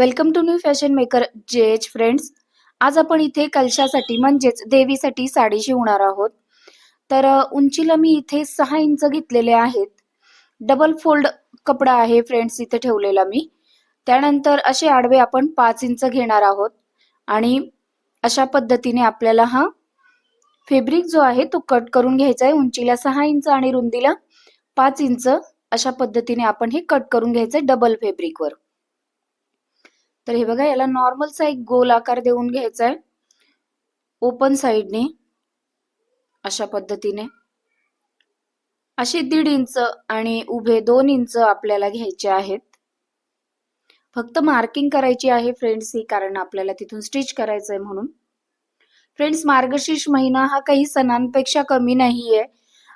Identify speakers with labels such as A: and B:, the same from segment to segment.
A: Welcome to new fashion maker J H friends आज आपण इथे कलशासाठी म्हणजेच देवीसाठी साडी शिवणार आहोत. तर उंचीला मी इथे सहा इंच घेतलेले आहेत. डबल फोल्ड कपडा आहे फ्रेंड्स इथे ठेवलेला मी. त्यानंतर असे आडवे आपण पाच इंच घेणार आहोत. आणि अशा पद्धतीने आपल्याला हा फेब्रिक जो आहे तो कट करून घ्यायचा आहे. उंचीला सहा इंच आणि रुंदीला पाच इंच अशा पद्धतीने आपण हे कट करून घ्यायचंय डबल फेब्रिकवर तर हे बघा याला नॉर्मलचा एक गोल आकार देऊन घ्यायचा आहे ओपन साइडने अशा पद्धतीने. असे दीड इंच आणि उभे दोन इंच आपल्याला घ्यायचे आहेत. फक्त मार्किंग करायची आहे फ्रेंड्स ही कारण आपल्याला तिथून स्टिच करायचंय म्हणून. फ्रेंड्स मार्गशीर्ष महिना हा काही सणांपेक्षा कमी नाहीये.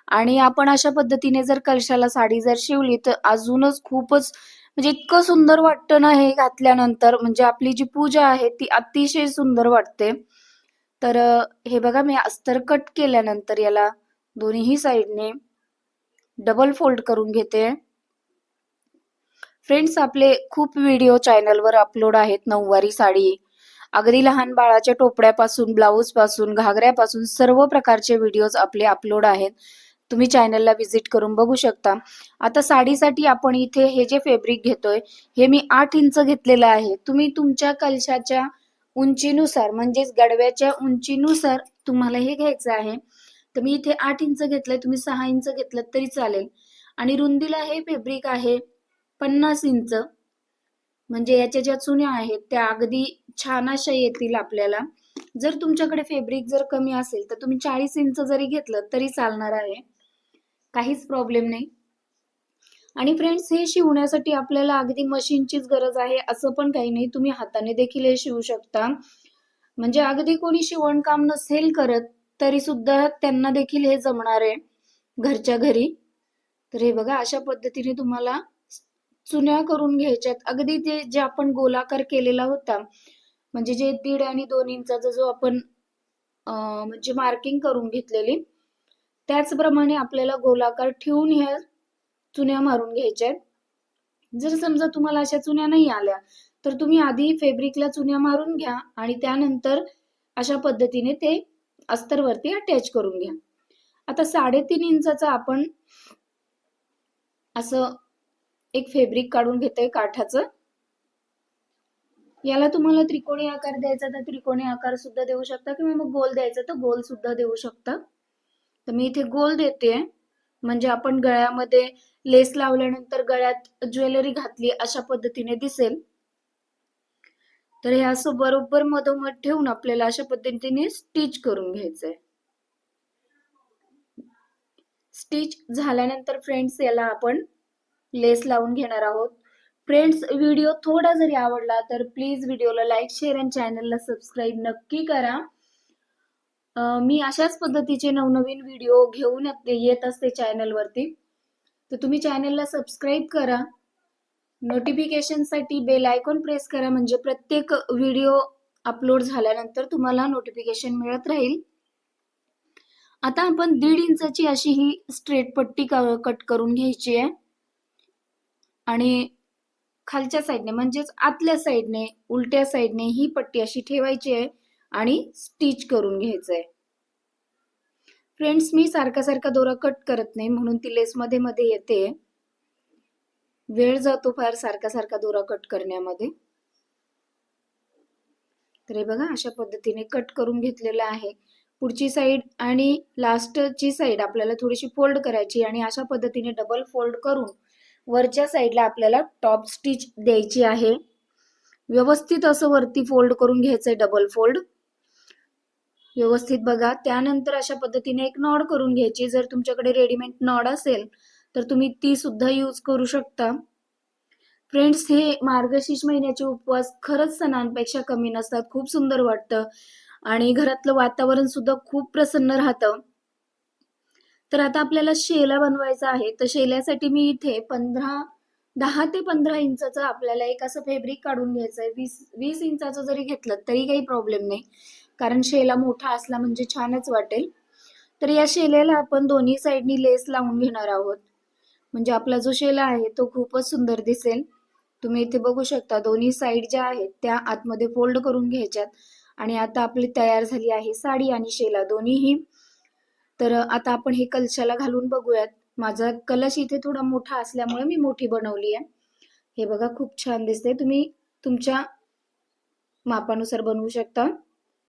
A: आणि आपण अशा पद्धतीने जर कलशाला साडी जर शिवली तर अजूनच खूपच म्हणजे इतकं सुंदर वाटतं ना हे घातल्यानंतर. म्हणजे आपली जी पूजा आहे ती अतिशय सुंदर वाटते. तर हे बघा मी अस्तर कट केल्यानंतर याला दोन्ही साईडने डबल फोल्ड करून घेते. फ्रेंड्स आपले खूप व्हिडिओ चॅनलवर अपलोड आहेत. नऊवारी साडी. अगदी लहान बाळाच्या टोपड्यापासून ब्लाऊजपासून घागऱ्यापासून सर्व प्रकारचे व्हिडिओज आपले अपलोड आहेत. तुम्ही चॅनलला व्हिजिट करून बघू शकता. आता साडीसाठी आपण इथे हे जे फेब्रिक घेतोय हे मी आठ इंच घेतलेलं आहे. तुम्ही तुमच्या कलशाच्या उंचीनुसार म्हणजेच गडव्याच्या उंचीनुसार तुम्हाला हे घ्यायचं आहे. तर मी इथे आठ इंच घेतलंय तुम्ही सहा इंच घेतलं तरी चालेल. आणि रुंदीला हे फेब्रिक आहे पन्नास इंच. म्हणजे याच्या ज्या चुन्या आहेत त्या अगदी छान अशा येतील आपल्याला. जर तुमच्याकडे फेब्रिक जर कमी असेल तर तुम्ही चाळीस इंच जरी घेतलं तरी चालणार आहे. काहीच प्रॉब्लेम नाही. आणि फ्रेंड्स हे शिवण्यासाठी आपल्याला अगदी मशीनचीच गरज आहे असं पण काही नाही. तुम्ही हाताने देखील हे शिवू शकता. म्हणजे अगदी कोणी शिवणकाम नसेल करत तरी सुद्धा त्यांना देखील हे जमणार आहे घरच्या घरी. तर हे बघा अशा पद्धतीने तुम्हाला चुन्या करून घ्यायच्यात. अगदी ते जे आपण गोलाकार केलेला होता म्हणजे जे दीड आणि दोन इंचाचा जो आपण म्हणजे मार्किंग करून घेतलेली त्याचप्रमाणे आपल्याला गोलाकार ठेवून ह्या चुन्या मारून घ्यायच्या आहेत. जर समजा तुम्हाला अशा चुन्या नाही आल्या तर तुम्ही आधी फेब्रिकला चुन्या मारून घ्या आणि त्यानंतर अशा पद्धतीने ते अस्तरवरती अटॅच करून घ्या. आता साडेतीन इंचाचा आपण असं एक फेब्रिक काढून घेतोय काठाचं. याला तुम्हाला त्रिकोणी आकार द्यायचा तर त्रिकोणी आकार सुद्धा देऊ शकता किंवा मग गोल द्यायचा तर गोल सुद्धा देऊ शकता. तर मी इथे गोल देते. म्हणजे आपण गळ्यामध्ये लेस लावल्यानंतर गळ्यात ज्वेलरी घातली अशा पद्धतीने दिसेल. तर हे असं बरोबर मधोमध ठेवून आपल्याला अशा पद्धतीने स्टिच करून घ्यायचंय. स्टिच झाल्यानंतर फ्रेंड्स याला आपण लेस लावून घेणार आहोत. फ्रेंड्स व्हिडिओ थोडा जरी आवडला तर प्लीज व्हिडिओला लाईक शेअर आणि चॅनलला सबस्क्राईब नक्की करा. मी अशाच पद्धतीचे नवनवीन व्हिडिओ घेऊन येत- असते चॅनलवरती. तर तुम्ही चॅनलला सबस्क्राईब करा. नोटिफिकेशनसाठी बेल आयकॉन प्रेस करा म्हणजे प्रत्येक व्हिडिओ अपलोड झाल्यानंतर तुम्हाला नोटिफिकेशन मिळत राहील. आता आपण दीड इंचाची अशी ही स्ट्रेट पट्टी कट करून घ्यायची आहे. आणि खालच्या साईडने म्हणजेच आतल्या साईडने उलट्या साईडने ही पट्टी अशी ठेवायची आहे. आणि स्टिच करून घ्यायचंय. फ्रेंड्स मी सारखा सारखा दोरा कट करत नाही म्हणून ती लेस मध्ये मध्ये येते. वेळ जातो फार सारखा सारखा दोरा कट करण्यामध्ये. तर हे बघा अशा पद्धतीने कट करून घेतलेलं आहे. पुढची साईड आणि लास्टची साईड आपल्याला थोडीशी फोल्ड करायची आणि अशा पद्धतीने डबल फोल्ड करून वरच्या साईडला आपल्याला टॉप स्टिच द्यायची आहे. व्यवस्थित असं वरती फोल्ड करून घ्यायचंय डबल फोल्ड व्यवस्थित बघा. त्यानंतर अशा पद्धतीने एक नॉड करून घ्यायची. जर तुमच्याकडे रेडीमेड नॉड असेल तर तुम्ही ती सुद्धा यूज करू शकता. फ्रेंड्स हे मार्गशीर्ष महिन्याचे उपवास खरंच सणांपेक्षा कमी नसतात. खूप सुंदर वाटतं. आणि घरातलं वातावरण सुद्धा खूप प्रसन्न राहतं. तर आता आपल्याला शेला बनवायचा आहे. तर शेल्यासाठी मी इथे पंधरा दहा ते पंधरा इंचाचं आपल्याला एक असं फॅब्रिक काढून घ्यायचं आहे वीस वीस इंचाचं जरी घेतलं तरी काही प्रॉब्लेम नाही. कारण शेला मोठा असला म्हणजे छानच वाटेल. तर या शेल्याला आपण दोन्ही साईडनी लेस लावून घेणार आहोत. म्हणजे आपला जो शेला आहे तो खूपच सुंदर दिसेल. तुम्ही इथे बघू शकता दोन्ही साईड ज्या आहेत त्या आतमध्ये फोल्ड करून घ्यायच्यात. आणि आता आपली तयार झाली आहे साडी आणि शेला दोन्हीही. तर आता आपण हे कलशाला घालून बघूयात. माझा कलश इथे थोडा मोठा असल्यामुळे मी मोठी बनवली आहे. हे बघा खूप छान दिसते तुम्ही तुमच्या मापानुसार बनवू शकता.